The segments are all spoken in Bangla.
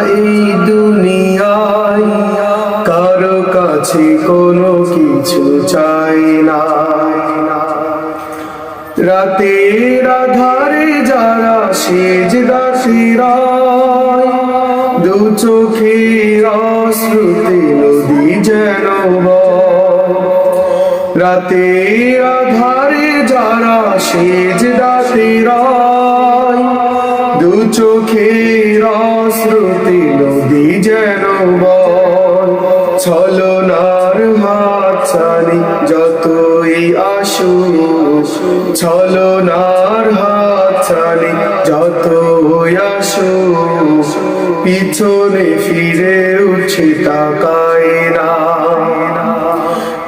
এই দুনিয়ায় কারও কাছে কোনো কিছু চাই না রাতের আধারে যারা সেজ দাসিরায় দু চোখের অশ্রুতে নদী যেন। রাতের আধারে যারা সেজ দাসিরায় দু চোখের অশ্রুতে নদী যেন বয়। ছলনার হাতছানি যতই আসু ছলনার হাতছানি যতই আসু পিছনে ফিরে উঠছে তাকায় না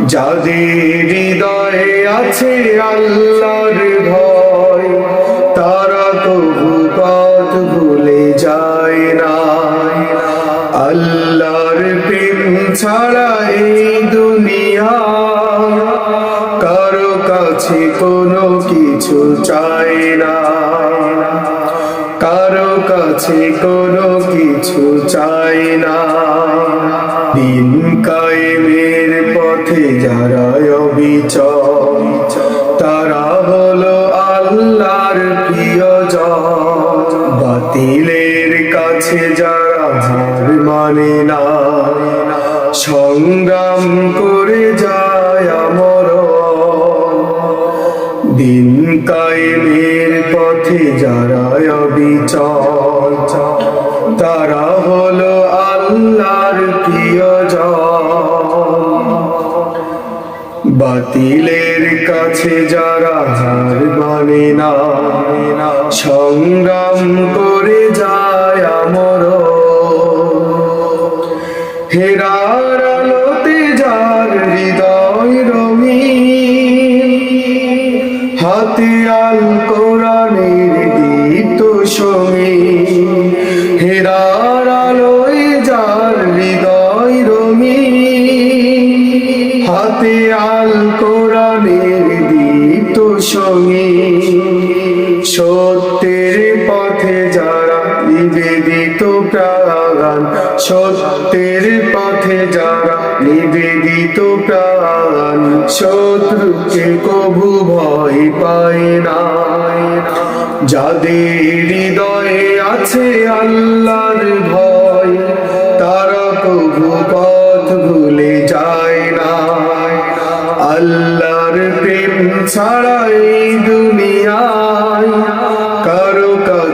যাদের হৃদয়ে আছে আল্লাহর ভয় দুনিয়া। কোনো কিছু চাই না। কাছে চাই না। দিন কায়েমের পথে যারা অবিচল, তারা হলো আল্লাহর প্রিয় বাতিলের কাছে যারা মানে না সংগ্রাম করে যায় আমর। দিন কায়েমের পথে যারা অবিচল, তারা হলো আল্লাহর প্রিয় বাতিলের কাছে যারা হার মানে না, সংগ্রাম হেরার আলোতে যার হৃদয় রঙিন হাতে আল কোরআনের দীপ্ত সঙ্গী হেরার আলোয় যার হৃদয় রঙিন হাতে আল কোরআনের সঙ্গী সত্যের নিবেদিত প্রাণ, সত্যের পথে যারা নিবেদিত প্রাণ, শত্রুকে কবু ভয় পায় না যাদের হৃদয়ে আছে আল্লাহর ভয়, তারা কবু পথ ভুলে যায় না আল্লাহর প্রেম ছাড়া এই দুনিয়ায় কারও